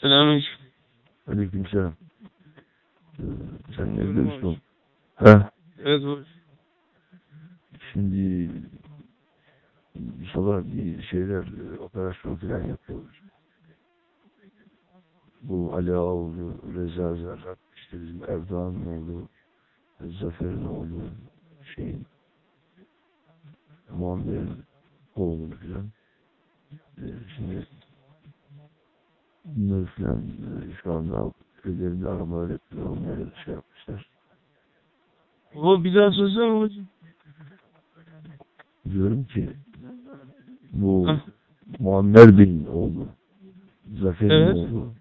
Selamünaleyküm. Aleykümselam. Sen misin oğlum? Ha? Evet bu. Şimdi sabah bir şeyler operasyon falan yapıyoruz. Bu Ali Ağoğlu, Reza Zerrak, işte bizim Erdoğan'ın oğlu, Zafer'in oğlu, şeyin, Muammer'in oğlu falan. Ee, Şimdi e, şu anda köylerinde aramalar yapıyor, onları şey yapmışlar. O bir daha söylesene babacığım. Diyorum ki bu Hah. Muammer Bey'in oğlu, Zafer'in Evet. oğlu,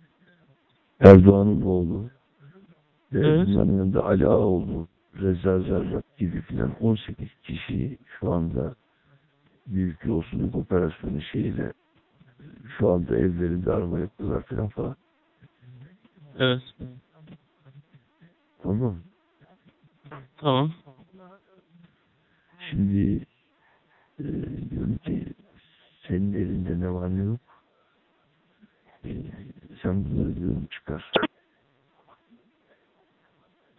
Erdoğan'ın oğlu ve Evet. bunların yanında Ali Ağaoğlu, Reza Zerrak gibi filan 18 kişi şu anda büyük yolsuzluk operasyonu şeyiyle şu anda evlerinde arama yapıyorlar filan falan. Evet. Tamam? Tamam. Şimdi e, diyorum ki senin elinde ne var ne yok. E, sen bunları diyorum çıkar.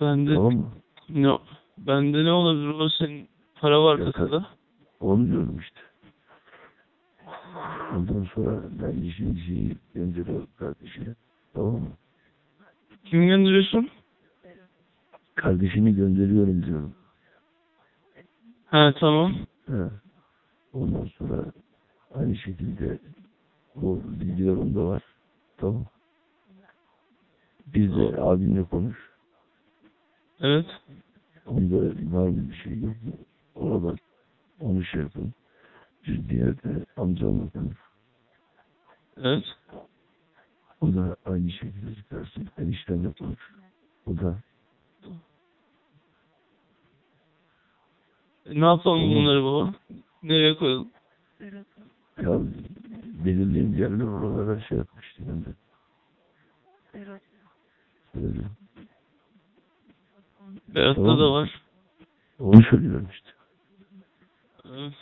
Bende Tamam mı? ne bende ne olabilir o senin para var kasada. Onu diyorum işte. Ondan sonra ben işin şeyi gönderiyorum kardeşine. Tamam mı? Kim gönderiyorsun? Kardeşini gönderiyorum diyorum. Ha tamam. He. Ondan sonra aynı şekilde o bilgiler onda var. Tamam. Bir de abimle konuş. Evet. Onda var mı bir şey yok mu? Orada onu şey yapın. Diğer de amcamla konuş. Evet. O da aynı şekilde çıkarsın. Eniştenle konuş. O da E, ne yapalım Tamam. bunları baba? Nereye koyalım? ya belirleyen yerler oralara şey yapmıştı ben de. Berat'ta Tamam. da var. Onu söylüyorum işte. Evet.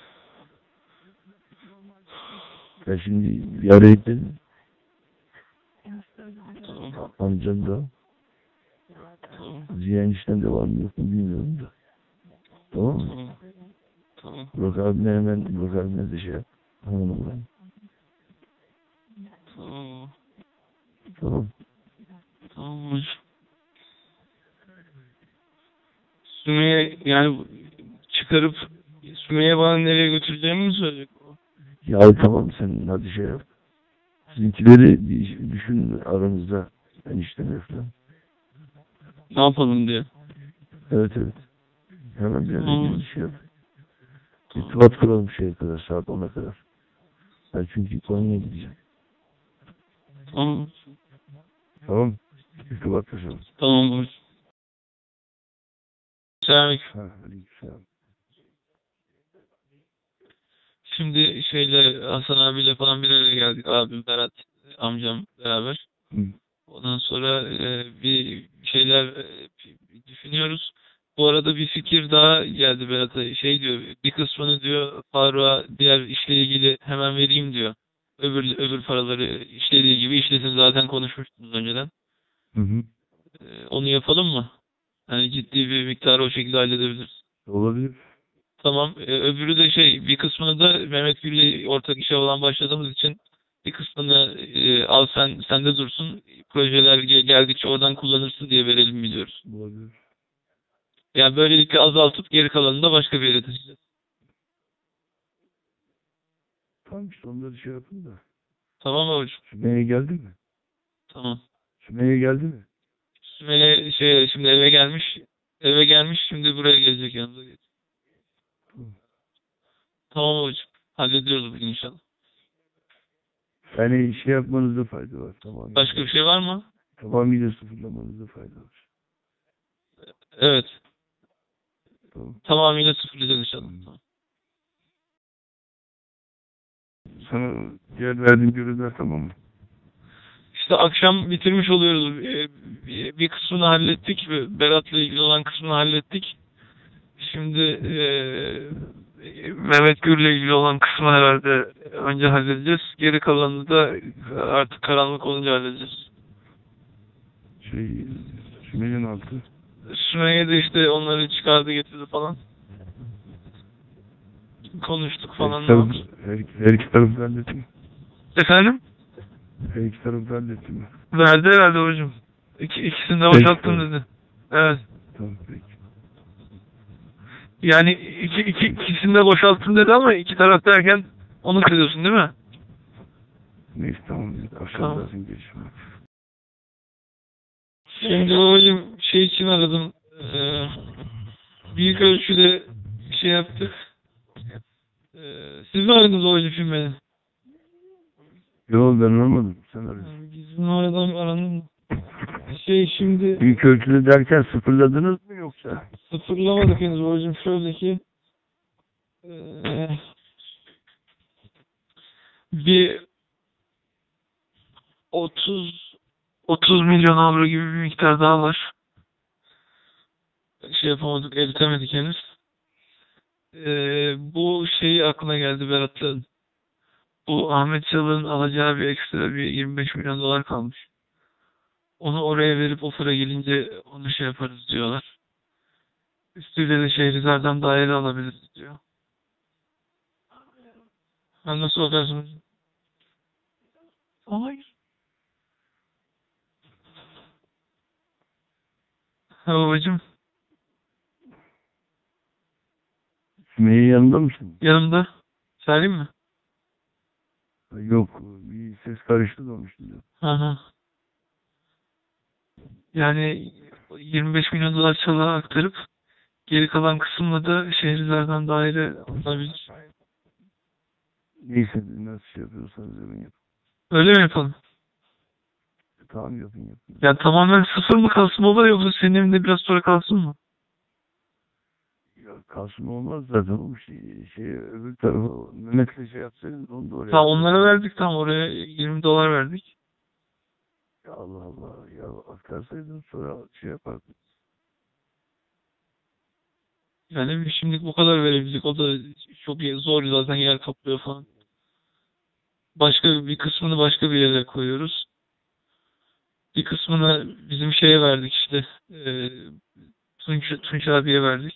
Ben şimdi bir araya. Tamam. Amcam da Tamam. Ziya enişten de var mı yok mu bilmiyorum da. Tamam mı? Tamam. Tamam. Burak abine hemen Burak abine de şey yap. Hemen uğrayın. Tamam. Tamam. Tamam. Sümeyye yani çıkarıp Sümeyye bana nereye götüreceğimi mi söyleyecek? Ya tamam sen hadi şey yap. Sizinkileri düşün aranızda. Enişten falan. Ne yapalım diye. Evet evet. Hemen bir yere şey yap. İrtibat kuralım şeye kadar saat 10'a kadar. Ben çünkü Konya'ya gideceğim. Tamam. Tamam. İrtibat kuralım. Tamam hocam. Selamünaleyküm. Ha, aleykümselam. Şimdi şeyle Hasan abiyle falan bir araya geldik. Abim Berat, amcam beraber. Hı. Ondan sonra e, bir şeyler e, düşünüyoruz. Bu arada bir fikir daha geldi Berat'a. Şey diyor, bir kısmını diyor Faruk'a diğer işle ilgili hemen vereyim diyor. Öbür öbür paraları işlediği gibi işlesin zaten konuşmuştunuz önceden. Hı hı. E, onu yapalım mı? Yani ciddi bir miktarı o şekilde halledebiliriz. Olabilir. Tamam. E, öbürü de şey bir kısmını da Mehmet Gül'le ortak işe olan başladığımız için bir kısmını e, al sen sende dursun. Projeler gel- geldikçe oradan kullanırsın diye verelim biliyoruz. Olabilir. Yani böylelikle azaltıp geri kalanını da başka bir yere taşıyacağız. Tamam işte onları şey yapın da. Tamam hocam? Sümeyye geldi mi? Tamam. Sümeyye geldi mi? Sümeyye şey şimdi eve gelmiş. Eve gelmiş şimdi buraya gelecek yanımıza. gelecek. Tamam. Hocam. Hallediyoruz bugün inşallah. Yani şey yapmanızda fayda var. Tamam. Başka bir şey var mı? Tamamıyla sıfırlamanızda fayda var. Evet. Tamam. Tamamıyla sıfırlayacağız inşallah. Tamam. Sana diğer verdiğim görevler tamam mı? İşte akşam bitirmiş oluyoruz. Ee, Bir kısmını hallettik. ve Berat'la ilgili olan kısmını hallettik. Şimdi eee Mehmet Gür'le ilgili olan kısmı herhalde önce halledeceğiz. Geri kalanını da artık karanlık olunca halledeceğiz. Şey, Sümeyye'nin altı. Sümeyye de işte onları çıkardı getirdi falan. Konuştuk falan. Her, iki taraf- her, her iki tarafı halletti mi? Efendim? Her iki tarafı halletti mi? Verdi herhalde hocam. İki, ikisini de boşalttım dedi. Evet. Tamam peki. Yani iki, iki, ikisini de boşalttım dedi ama iki taraf derken onu kırıyorsun değil mi? Neyse tamam. Akşam Tamam. Şimdi babacığım şey için aradım. Ee, büyük ölçüde şey yaptık. Ee, siz mi aradınız babacığım şimdi beni? Yok ben anlamadım. Sen. Yani Bizim aradan arandım mı? Şey şimdi Büyük ölçüde derken sıfırladınız yoksa? sıfırlamadık henüz babacığım. Şöyle ki ee, bir 30 30 milyon avro gibi bir miktar daha var. Şey yapamadık, eritemedik henüz. Ee, bu şey aklına geldi Berat'ın. Bu Ahmet Çalık'ın alacağı bir ekstra bir 25 milyon dolar kalmış. Onu oraya verip o sıra gelince onu şey yaparız diyorlar. Üstüyle de Şehrizar'dan daire alabiliriz diyor. Ha nasıl bakarsınız? Hayır. Ha babacım Sümeyye yanında mısın? yanımda. Söyleyeyim mi? Yok bir ses karıştı da. Hı hı. Yani 25 milyon dolar çalığa aktarıp geri kalan kısımla da Şehrizar'dan daire alabilir. Neyse nasıl şey yapıyorsanız yapın yapın. Öyle mi yapalım? Tamam yapın yapın. Ya tamamen sıfır mı kalsın baba yoksa senin evinde biraz sonra kalsın mı? Ya kalsın olmaz zaten o şey, şey öbür tarafa Mehmet'le şey yapsaydınız onu da oraya. Tamam onlara verdik tam oraya 20 dolar verdik. Ya Allah Allah ya aktarsaydın sonra şey yapardın. Yani şimdilik bu kadar verebildik. O da çok zor zaten yer kaplıyor falan. Başka bir kısmını başka bir yere koyuyoruz. Bir kısmını bizim şeye verdik işte. E, Tunç, Tunç abiye verdik.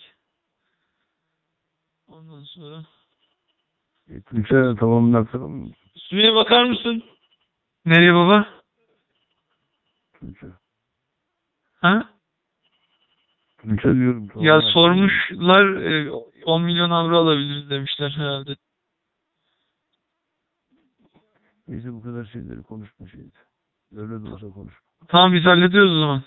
Ondan sonra. E, aktaralım mı? Sümeyye bakar mısın? Nereye baba? Tuğçe. Ha? Tuğçe diyorum. Ya sormuşlar e, 10 milyon avro alabiliriz demişler herhalde. Neyse bu kadar şeyleri konuşma şeydi. Öyle de olsa konuş. Tamam biz hallediyoruz o zaman.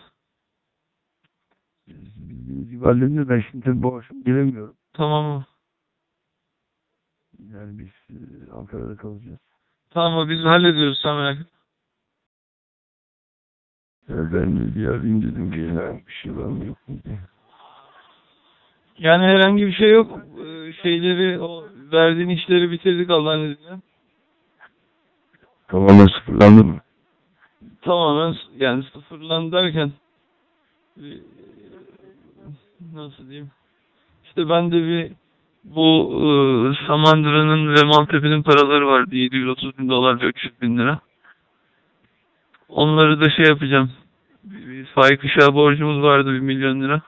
Biz bildiğimiz gibi hallediyor. Ben şimdi tabii akşam gelemiyorum. Tamam mı? Yani biz e, Ankara'da kalacağız. Tamam biz hallediyoruz sen merak etme. Ben bir arayayım dedim ki ya bir şey var mı yok mu diye. Yani herhangi bir şey yok. Ee, Şeyleri, o verdiğin işleri bitirdik Allah'ın izniyle. Tamamen sıfırlandı mı? Tamamen s- yani sıfırlandı derken e, nasıl diyeyim? İşte ben de bir bu e, Samandıra'nın ve Maltepe'nin paraları vardı. 730 bin dolar ve 300 bin lira. Onları da şey yapacağım. Bir, bir Faik Işık'a borcumuz vardı 1 milyon lira.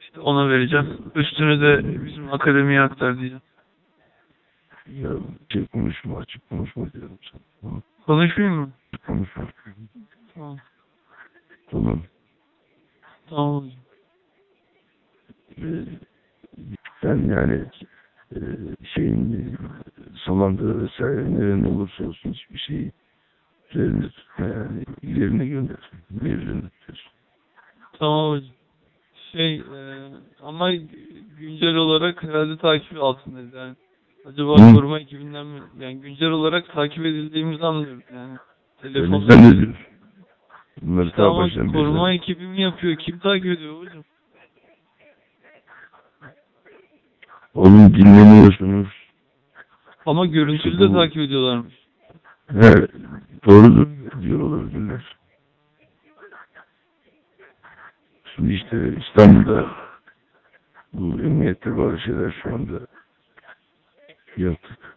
İşte ona vereceğim. Üstünü de bizim akademiye aktar diyeceğim. Ya şey konuşma açık konuşma diyorum sana. Konuşmayayım mı? Konuşma. Tamam. Tamam. Tamam. Ee, sen yani e, şeyin e, Samandıra vesaire nerede olursa olsun hiçbir şeyi tutma yani ilerine gönder. Mevzunu tutuyorsun. Tamam hocam. Şey e, ama güncel olarak herhalde takip altındayız yani. Acaba Hı. koruma ekibinden mi? Yani güncel olarak takip edildiğimizi anlıyoruz yani. Telefon. Bunları İşte ama koruma ekibi mi yapıyor? Kim takip ediyor hocam? Oğlum dinlemiyorsunuz. Ama görüntülü de takip ediyorlarmış. Evet. Doğrudur. Diyor olabilirler. Şimdi işte İstanbul'da bu emniyette bazı şeyler şu anda yaptık.